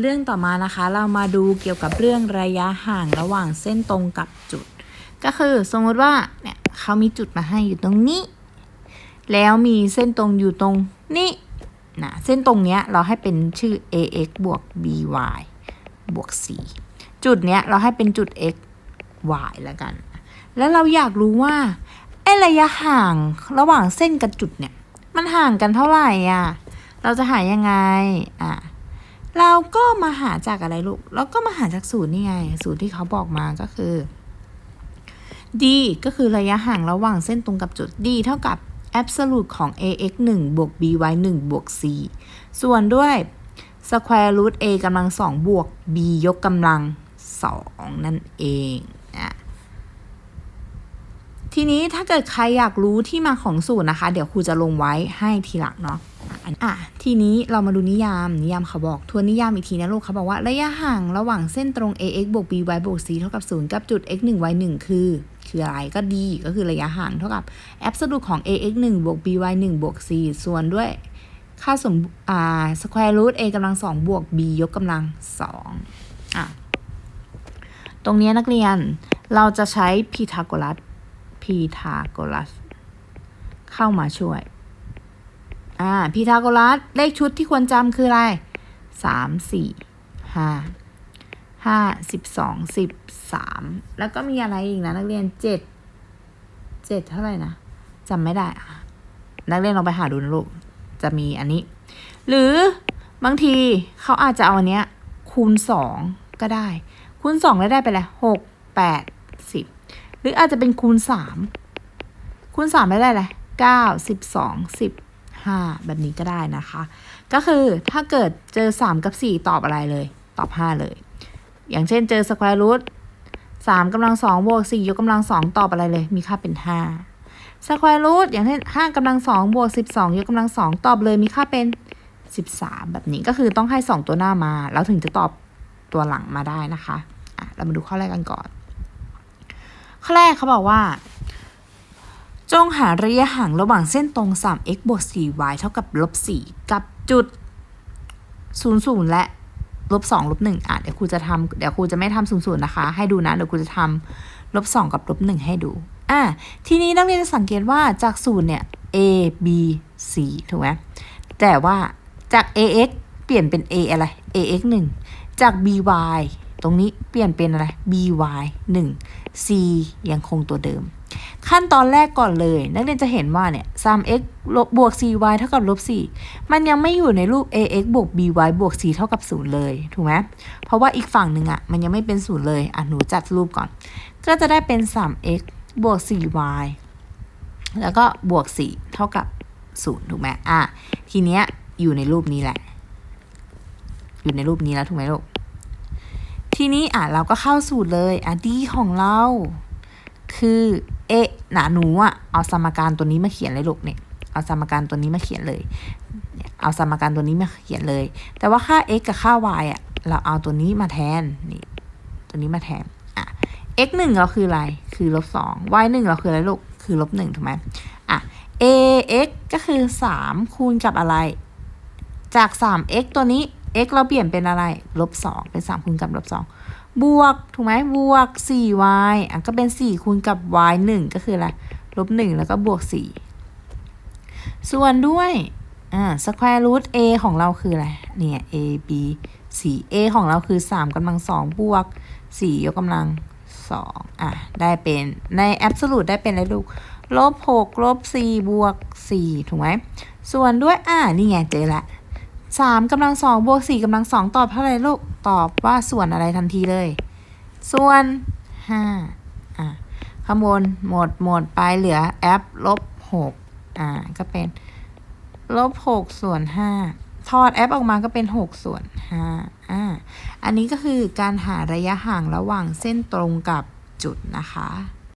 เรื่องต่อมานะคะเรามาดูเกี่ยวกับเรื่องระยะห่างระหว่างเส้นตรงกับจุด ก็คือสมมติว่าเนี่ยเขามีจุดมาให้อยู่ตรงนี้ แล้วมีเส้นตรงอยู่ตรงนี้นะเส้นตรงเนี้ยเราให้เป็นชื่อ ax บวก by บวก c จุดเนี้ยเราให้เป็นจุด x y แล้วกัน แล้วเราอยากรู้ว่าไอระยะห่างระหว่างเส้นกับจุดเนี่ย มันห่างกันเท่าไหร่อะ เราจะหายังไงอะ เราก็มาหาจากอะไรลูก เราก็มาหาจากสูตรนี่ไงสูตรที่เขาบอกมาก็คือ d ก็คือระยะห่างระหว่างเส้นตรงกับจุด d เท่ากับ absolute ของ ax 1บวก by 1บวก c ส่วนด้วย square root a กำลัง2บวก b ยกกำลัง 2 นั่นเองอะทีนี้ถ้าเกิดใครอยากรู้ที่มาของสูตรนะคะ เดี๋ยวครูจะลงไว้ให้ทีหลังเนาะ อันอะ ทีนี้เรามาดูนิยาม นิยามเขาบอกทวนนิยามอีกทีนะลูกเขาบอกว่าระยะห่างระหว่างเส้นตรง ax บวก by บวก c เท่ากับ 0 กับจุด x 1 y 1คือ คืออะไรก็ดีก็คือระยะห่างเท่ากับ absolute ของ ax 1บวก by 1บวก c ส่วนด้วยค่าสมอ่า square root a กำลัง2บวก b ยกกำลัง2อะ ตรงนี้นักเรียนเราจะใช้พีทาโกรัสพีทาโกรัสเข้ามาช่วย อ่าพีทาโกรัสเลขชุดที่ควรจำคืออะไรสามสี่ห้าห้าสิบสองสิบสามแล้วก็มีอะไรอีกนะ นักเรียนเจ็ดเจ็ดเท่าไหร่นะจำไม่ได้อะนักเรียนลองไปหาดูนะลูกจะมีอันนี้ หรือบางทีเขาอาจจะเอาอันเนี้ย คูณสองก็ได้ คูณสองแล้วได้ไปเลยหกแปดสิบหรืออาจจะเป็นคูณสามคูณสามได้เลยเก้าสิบสองสิบ ห้าแบบนี้ก็ได้นะคะ ก็คือถ้าเกิดเจอสามกับสี่ตอบอะไรเลย ตอบห้าเลย อย่างเช่นเจอสแควร์รูทสามกำลังสองบวกสี่ยกกำลังสองตอบอะไรเลย มีค่าเป็นห้าสแควร์รูทอย่างเช่นห้ากำลังสองบวกสิบสองยกกำลังสองตอบเลยมีค่าเป็นสิบสามแบบนี้ก็คือต้องให้สองตัวหน้ามา แล้วถึงจะตอบตัวหลังมาได้นะคะอะเรามาดูข้อแรกกันก่อน ข้อแรกเขาบอกว่า จงหาระยะห่างระหว่างเส้นตรง 3x บวก 4y เท่ากับลบ4กับจุด 00 และลบ2ลบ1อะเดี๋ยวครูจะทำเดี๋ยวครูจะไม่ทำ00นะคะ ให้ดูนะเดี๋ยวครูจะทำลบ2กับลบ1ให้ดูอะทีนี้นักเรียนจะสังเกตว่าจากศูนย์เนี่ย a b c ถูกไหมแต่ว่าจาก ax เปลี่ยนเป็น a อะไร ax 1 จาก by ตรงนี้เปลี่ยนเป็นอะไร by 1 c ยังคงตัวเดิม ขั้นตอนแรกก่อนเลย นักเรียนจะเห็นว่าเนี่ย 3x ลบบวก 4y เท่ากับลบ 4 มันยังไม่อยู่ในรูป ax บวก by บวก c เท่ากับ 0 เลย ถูกไหมเพราะว่าอีกฝั่งหนึ่งอะ่ะ มันยังไม่เป็น 0 เลย อะ หนูจัดรูปก่อน ก็จะได้เป็น 3x บวก 4y แล้วก็บวก 4 เท่ากับ 0 ถูกไหมอะ ทีเนี้ยอยู่ในรูปนี้แหละ อยู่ในรูปนี้แล้วถูกไหมลูก ทีนี้อะเราก็เข้าสูตรเลย อะดีของเราคือ เอะหนาหนูอะเอาสมการตัวนี้มาเขียนเลยลูกเนี่ยเอาสมการตัวนี้มาเขียนเลย เอาสมการตัวนี้มาเขียนเลย แต่ว่าค่า x กับค่า y อะเราเอาตัวนี้มาแทนนี่ตัวนี้มาแทนอะ x หนึ่งเราคืออะไรคือลบสอง y หนึ่งเราคืออะไรลูกคือลบหนึ่งถูกไหมอะ a x ก็คือสามคูณกับอะไร จากสาม x ตัวนี้ x เราเปลี่ยนเป็นอะไรลบสองเป็นสามคูณกับลบสอง บวก ถูกไหมบวก 4y อะก็เป็น 4 คูณกับ y 1 ก็คืออะไรลบ 1 แล้วก็บวก 4 ส่วนด้วยอ่า square root a ของเราคืออะไร เนี่ย a b c a ของเราคือ 3กำลัง2บวก 4 ยกกำลัง 2 อะ ได้เป็นใน absolute ได้เป็นอะไรลูกลบ 6 ลบ 4 บวก 4 ถูกไหม ส่วนด้วย อ่านี่ไงเจอละ สามกำลังสองบวกสี่กำลังสองตอบเท่าไรลูก ตอบว่าส่วนอะไรทันทีเลย ส่วนห้าอะข้างบนหมดหมดไปเหลือแอปลบหกอ่าก็เป็นลบหกส่วนห้าทอดแอปออกมาก็เป็นหกส่วนห้าอ่าอันนี้ก็คือการหาระยะห่างระหว่างเส้นตรงกับจุดนะคะ